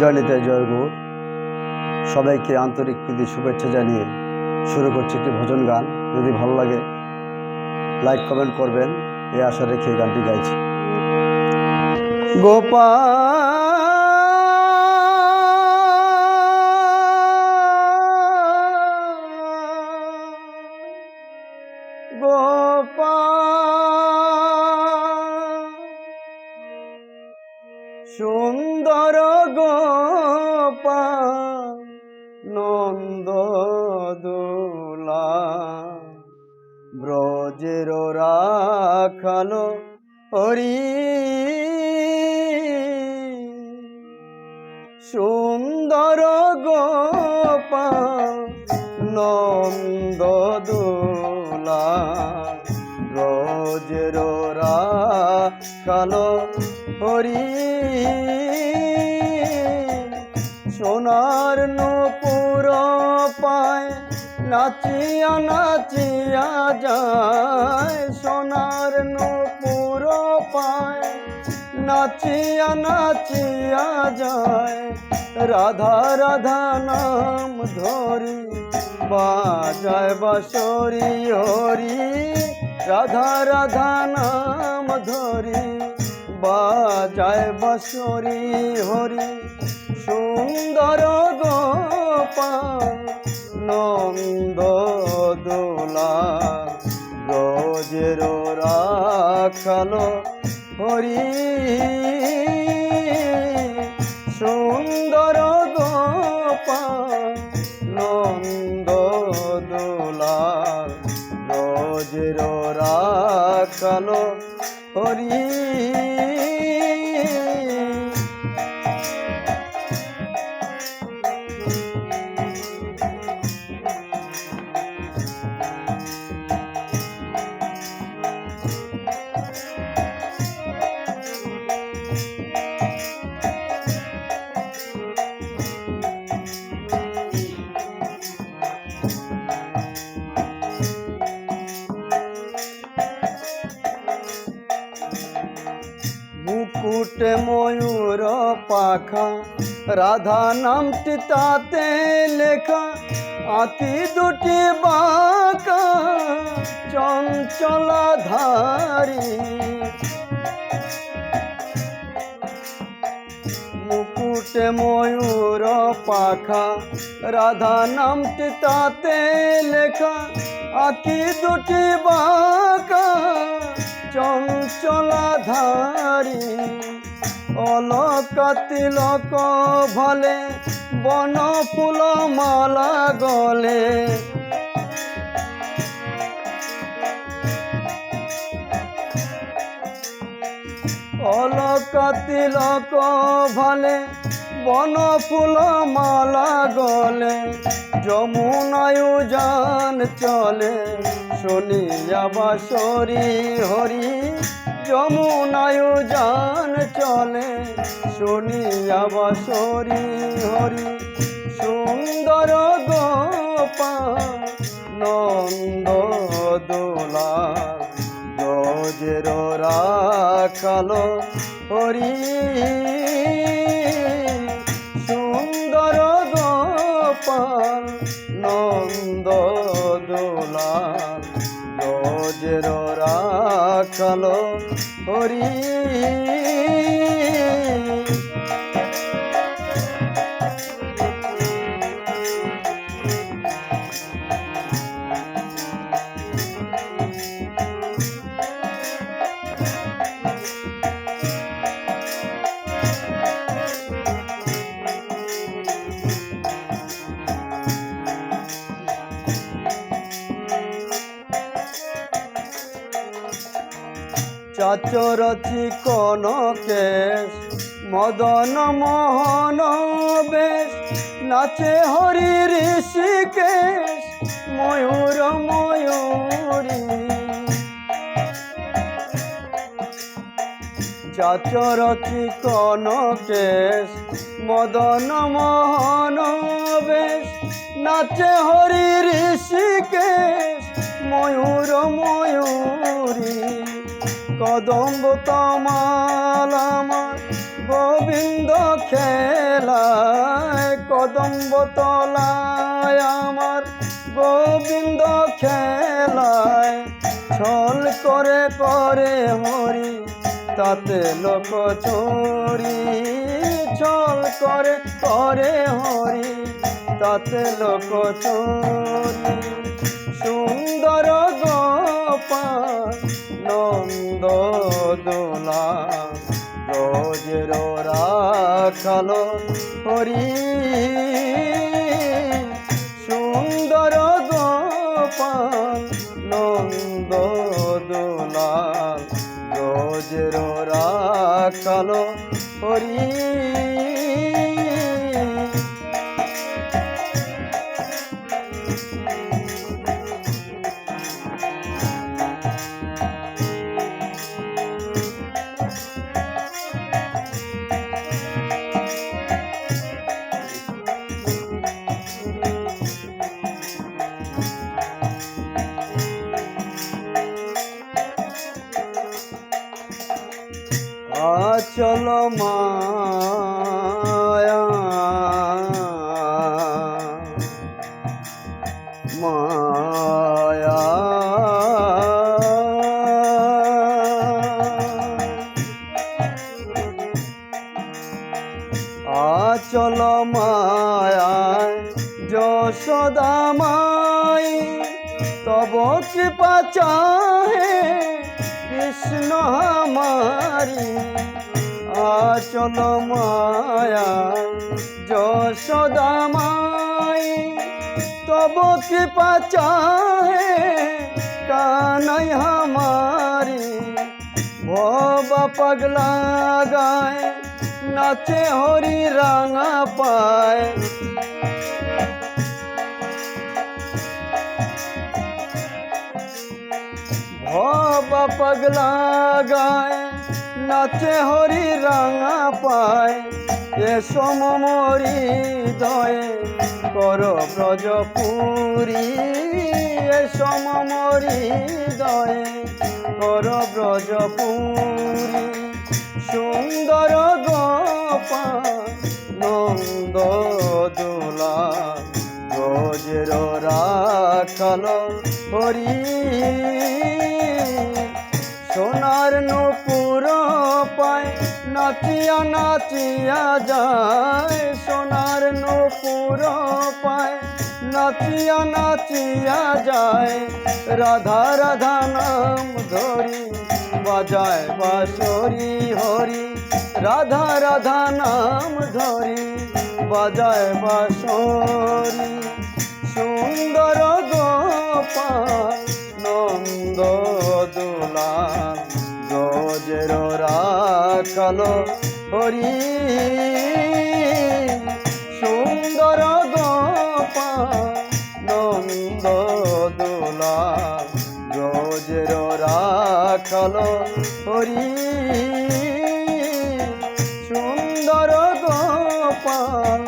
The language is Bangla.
জয়নিতে জয়গুর। সবাইকে আন্তরিক প্রীতি, শুভেচ্ছা জানিয়ে শুরু করছি একটি ভজন গান। যদি ভালো লাগে লাইক কমেন্ট করবেন। এই আশা রেখে গানটি গাইছি। গোপা নন্দ দোলা ব্রজের রাখালো হরি। সুন্দর গোপা নন্দ দোলা ব্রজের রাখালো হরি। সোনার নপুর পায়, নাচিয়া নাচিয়া যায়। সোনার নপুর পায়, নাচিয়া নাচিয়া যায়। রাধা রাধা নাম ধরি, বাজায় বাসরি হরি। রাধা রাধা নাম ধরি বাজায় বাসরি হরি, সুন্দর গোপাল, নন্দ দোলা রোজের রাখালো হরি, সুন্দর গোপাল, নন্দ দোলা রোজের রাখালো হরি মুকুটে ময়ূর পাখা। রাধা নামটি তাতে লেখা আঁকি দুটি বাঁকা চঞ্চলা ধারি মুকুটে ময়ূর পাখা, রাধা নামটি তাতে লেখা আঁকি দুটি বাঁকা চঞ্চলা ধারি অলক তিলক ভলে, বন ফুল মালা গলে। অলক তিলক ভলে, বন ফুল মালা গলে। যমুনায়ু জান চলে, শুনিয়া বাসরি হরি। যমুনায়ু জান চলে শুনিয়া বসরি হরি। সুন্দর গোপা নন্দ দোলা গজের রাখালো হরি। রোজের রাখালো হরি। চাচরথি কোন কেশ মদন মোহন বেশ, নাচে হরি ঋষিকেশ, ময়ূর ময়ূরী। চাচরথি কোন কেশ মদন মোহন বেশ, নাচে হরি ঋষিকেশ, ময়ূর ময়ূরী। কদম্ব তমাল আমার, গোবিন্দ খেলা আম্বতলায় আমার, গোবিন্দ খেলায়। ছল করে করে হরি তাতে লোক চোরি। ছল করে করে হরি তাতে লোক চোরি। সুন্দর গোপাল নন্দ দোলা রোজের রাখালো হরি। সুন্দর গোপাল নন্দ দোলাল। রোজের রাখালো হরি। আচল মায়া। মায়া আচল মায়ায় যশোদা মাই তব কৃপা চাহে কৃষ্ণ আমারি। আচল মায়া যশোদা মাই তব কৃপা চাহে কানাই হামারি। ভবা পাগলা গায় নাচে হরি রাঙা পায়। ভবা পাগলা গায় নাচে হরি রাঙা পায়। এ সমমরি দয়ে কর ব্রজপুরী। এ সমমরি দয়ে কর ব্রজপুরী। সুন্দর গোপাল, নন্দ দোলা গজের রাখাল হরি। সোনার পায় নাচিয়া নাচিয়া যায়, সোনার নপুর পায়। নাচিয়া নাচিয়া যায়, রাধা রাধা নাম ধরি, বাজায় বাঁশরি হরি। রাধা রাধা নাম ধরি, বাজায় বাঁশরি। সুন্দর গোপাল, নন্দ দোলাল, গজের রাখালো হরি। সুন্দর গোপা নন্দ দোলা রোজের রাখালো হরি। সুন্দর গোপাল